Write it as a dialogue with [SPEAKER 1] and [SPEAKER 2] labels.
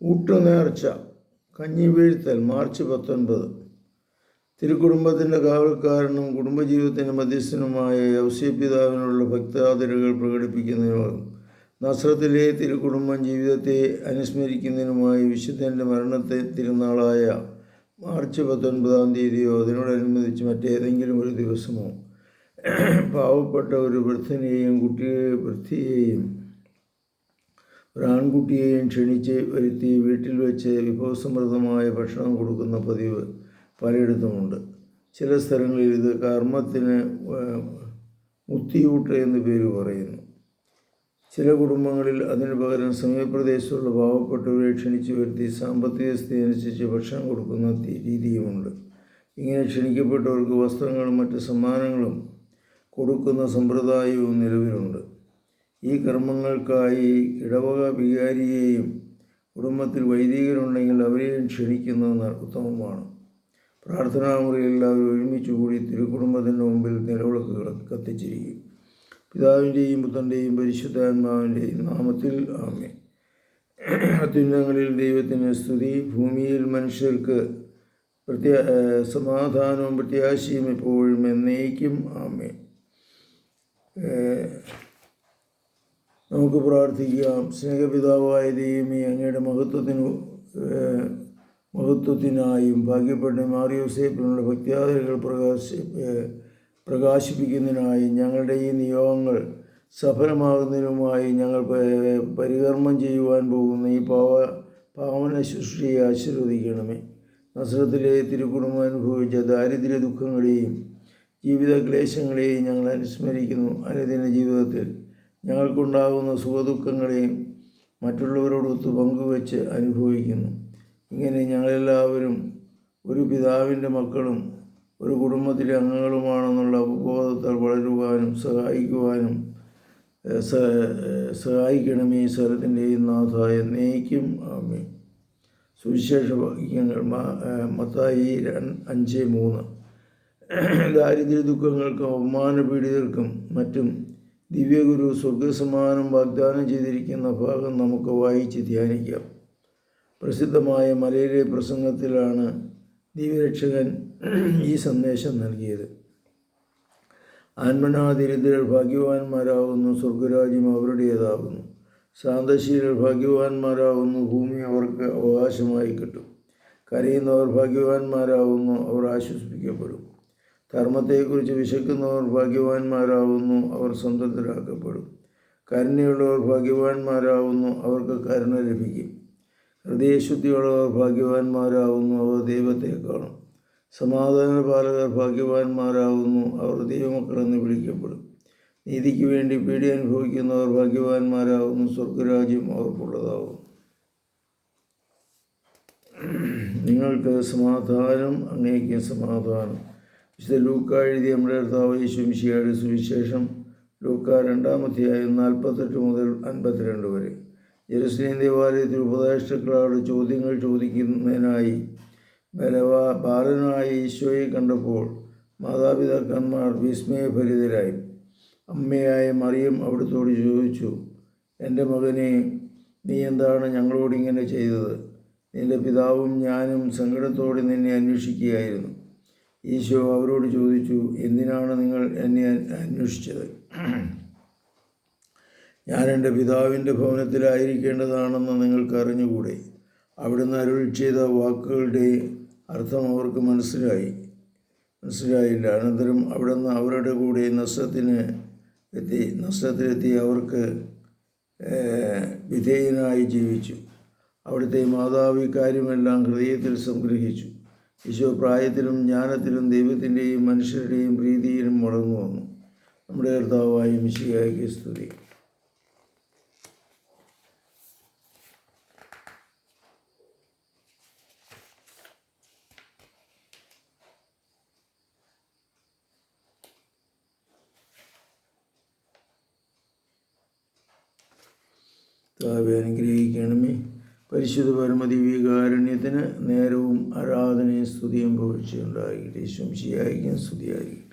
[SPEAKER 1] ഊട്ടുനേർച്ച കഞ്ഞി വീഴ്ത്തൽ മാർച്ച് പത്തൊൻപത്. തിരുക്കുടുംബത്തിന്റെ കാവൽക്കാരനും കുടുംബജീവിതത്തിന്റെ മധ്യസ്ഥനുമായ യൗസി പിതാവിനുള്ള ഭക്താതിരുകൾ പ്രകടിപ്പിക്കുന്നതിനും നസ്രത്തിലെ തിരുക്കുടുംബം ജീവിതത്തെ അനുസ്മരിക്കുന്നതിനുമായി വിശുദ്ധന്റെ മരണത്തെ തിരുനാളായ മാർച്ച് പത്തൊൻപതാം തീയതിയോ അതിനോടനുബന്ധിച്ച് മറ്റേതെങ്കിലും ഒരു ദിവസമോ പാവപ്പെട്ട ഒരു വൃദ്ധനെയും കുട്ടിയെ വൃത്തിയെയും ഒരു ആൺകുട്ടിയെയും ക്ഷണിച്ച് വരുത്തി വീട്ടിൽ വെച്ച് വിഭവസമൃദ്ധമായ ഭക്ഷണം കൊടുക്കുന്ന പതിവ് പലയിടത്തുമുണ്ട്. ചില സ്ഥലങ്ങളിൽ ഇത് കർമ്മത്തിന് മുത്തിയൂട്ട് എന്ന് പേര് പറയുന്നു. ചില കുടുംബങ്ങളിൽ അതിനു പകരം സമീപപ്രദേശത്തുള്ള പാവപ്പെട്ടവരെ ക്ഷണിച്ചു വരുത്തി സാമ്പത്തിക സ്ഥിതി അനുസരിച്ച് ഭക്ഷണം കൊടുക്കുന്ന രീതിയുമുണ്ട്. ഇങ്ങനെ ക്ഷണിക്കപ്പെട്ടവർക്ക് വസ്ത്രങ്ങളും മറ്റ് സമ്മാനങ്ങളും കൊടുക്കുന്ന സമ്പ്രദായവും നിലവിലുണ്ട്. ഈ കർമ്മങ്ങൾക്കായി ഇടവക വികാരിയെയും കുടുംബത്തിൽ വൈദികരുണ്ടെങ്കിൽ അവരെയും ക്ഷണിക്കുന്നത് ഉത്തമമാണ്. പ്രാർത്ഥനാമുറിയിൽ എല്ലാവരും ഒരുമിച്ച് കൂടി തിരുക്കുടുംബത്തിന്റെ മുമ്പിൽ നിലവിളക്ക് കത്തിച്ചിരിക്കും. പിതാവിന്റെയും പുത്രന്റെയും പരിശുദ്ധാത്മാവിന്റെയും നാമത്തിൽ ആമേ അത്യുന്നങ്ങളിൽ ദൈവത്തിന് സ്തുതി. ഭൂമിയിൽ മനുഷ്യർക്ക് പ്രത്യാ സമാധാനവും പ്രത്യാശയും എപ്പോഴും എന്നേക്കും ആമേ നമുക്ക് പ്രാർത്ഥിക്കാം. സ്നേഹപിതാവായ ദൈവമേ അങ്ങയുടെ മഹത്വത്തിന് മഹത്വത്തിനായും ഭാഗ്യപ്പെട്ട മാറിയോസേപ്പിനുള്ള ഭക്തിയാദരകൾ പ്രകാശി പ്രകാശിപ്പിക്കുന്നതിനായി ഞങ്ങളുടെ ഈ നിയോഗങ്ങൾ സഫലമാകുന്നതിനുമായി ഞങ്ങൾ പരികർമ്മം ചെയ്യുവാൻ പോകുന്ന ഈ പാവ പാവന സൃഷ്ടിയെ ആശീർവദിക്കണമേ. നസ്രത്തിലെ തിരുക്കുടുംബം അനുഭവിച്ച ദാരിദ്ര്യ ദുഃഖങ്ങളെയും ജീവിത ക്ലേശങ്ങളെയും ഞങ്ങൾ അനുസ്മരിക്കുന്നു. അനുദിന ജീവിതത്തിൽ ഞങ്ങൾക്കുണ്ടാകുന്ന സുഖദുഃഖങ്ങളെയും മറ്റുള്ളവരോടൊത്ത് പങ്കുവെച്ച് അനുഭവിക്കുന്നു. ഇങ്ങനെ ഞങ്ങളെല്ലാവരും ഒരു പിതാവിന്റെ മക്കളും ഒരു കുടുംബത്തിലെ അംഗങ്ങളുമാണെന്നുള്ള അവബോധത്താൽ വളരുവാനും സഹായിക്കുവാനും സഹായിക്കണമേ സ്വരത്തിന്റെയും നാഥായ നാഥ എന്നേക്കും ആമേ സുവിശേഷ വാക്യങ്ങൾ മത്തായി അഞ്ച് മൂന്ന്. ദാരിദ്ര്യ ദുഃഖങ്ങൾക്കും അപമാനപീഡിതർക്കും മറ്റും ദിവ്യഗുരു സ്വർഗസമാനം വാഗ്ദാനം ചെയ്തിരിക്കുന്ന ഭാഗം നമുക്ക് വായിച്ച് ധ്യാനിക്കാം. പ്രസിദ്ധമായ മലയിലെ പ്രസംഗത്തിലാണ് ദിവ്യരക്ഷകൻ ഈ സന്ദേശം നൽകിയത്. ആത്മനാതിരിദ്രർ ഭാഗ്യവാന്മാരാകുന്നു സ്വർഗരാജ്യം അവരുടേതാകുന്നു. ശാന്തശീലർ ഭാഗ്യവാന്മാരാകുന്നു ഭൂമി അവർക്ക് അവകാശമായി കിട്ടും. കരയുന്നവർ ഭാഗ്യവാന്മാരാകുന്നു അവർ ആശ്വസിപ്പിക്കപ്പെടും. ധർമ്മത്തെക്കുറിച്ച് വിശക്കുന്നവർ ഭാഗ്യവാന്മാരാവുന്നു അവർ സ്വന്തത്തിലാക്കപ്പെടും കരുണയുള്ളവർ ഭാഗ്യവാന്മാരാവുന്നു അവർക്ക് കരുണ ലഭിക്കും. ഹൃദയശുദ്ധിയുള്ളവർ ഭാഗ്യവാന്മാരാവുന്നു അവർ ദൈവത്തെ കാണും. സമാധാന പാലകർ ഭാഗ്യവാന്മാരാകുന്നു അവർ ദൈവമക്കളെന്ന് വിളിക്കപ്പെടും. നീതിക്ക് വേണ്ടി പേടി അനുഭവിക്കുന്നവർ ഭാഗ്യവാന്മാരാകുന്നു സ്വർഗരാജ്യം അവർക്കുള്ളതാകും നിങ്ങൾക്ക് സമാധാനം അങ്ങേക്ക് സമാധാനം. വിശുദ്ധ ലൂക്ക എഴുതിയ നമ്മുടെ കർത്താവ് യേശുമിശിയുടെ സുവിശേഷം ലൂക്ക രണ്ടാമധ്യായം നാൽപ്പത്തെട്ട് മുതൽ അൻപത്തിരണ്ട് വരെ. ജെറുസലേം ദേവാലയത്തിൽ ഉപദേഷ്ടാക്കളോട് ചോദ്യങ്ങൾ ചോദിക്കുന്നതിനായി ബലവാ ബാലനായ ഈശോയെ കണ്ടപ്പോൾ മാതാപിതാക്കന്മാർ വിസ്മയഭരിതരായി. അമ്മയായ മറിയം അവിടുത്തോട് ചോദിച്ചു എന്റെ മകനെ നീ എന്താണ് ഞങ്ങളോട് ഇങ്ങനെ ചെയ്തത്? നിന്റെ പിതാവും ഞാനും സങ്കടത്തോടെ നിന്നെ അന്വേഷിക്കുകയായിരുന്നു. ഈശോ അവരോട് ചോദിച്ചു എന്തിനാണ് നിങ്ങൾ എന്നെ അന്വ- അന്വേഷിച്ചത്? ഞാൻ എന്റെ പിതാവിന്റെ ഭവനത്തിലായിരിക്കേണ്ടതാണെന്ന് നിങ്ങൾക്ക് അറിഞ്ഞുകൂടെ. അവിടുന്ന് അരുൾ ചെയ്ത വാക്കുകളുടെ അർത്ഥം അവർക്ക് മനസ്സിലായി. മനസ്സിലായില്ല. അനന്തരം അവിടുന്ന് അവരുടെ കൂടെ നഷ്ടത്തിന് എത്തി നഷ്ടത്തിലെത്തി അവർക്ക് വിധേയനായി ജീവിച്ചു. അവിടുത്തെ മാതാവ് ഇക്കാര്യമെല്ലാം ഹൃദയത്തിൽ സംഗ്രഹിച്ചു. ഈശോ പ്രായത്തിലും ജ്ഞാനത്തിലും ദൈവത്തിന്റെയും മനുഷ്യരുടെയും പ്രീതിയിലും വളർന്നു വന്നു. നമ്മുടെ കർത്താവായ മിശിയായിക്ക് സ്തുതി. താവെ അനുഗ്രഹിക്കണമേ. പരിശുദ്ധ പരമദിവ്യകാരുണ്യത്തിന് നേരവും ആരാധനയും സ്തുതിയും പുകഴ്ചയുണ്ടായിരിക്കട്ടെ ശംശിയായിരിക്കും സ്തുതിയായിരിക്കും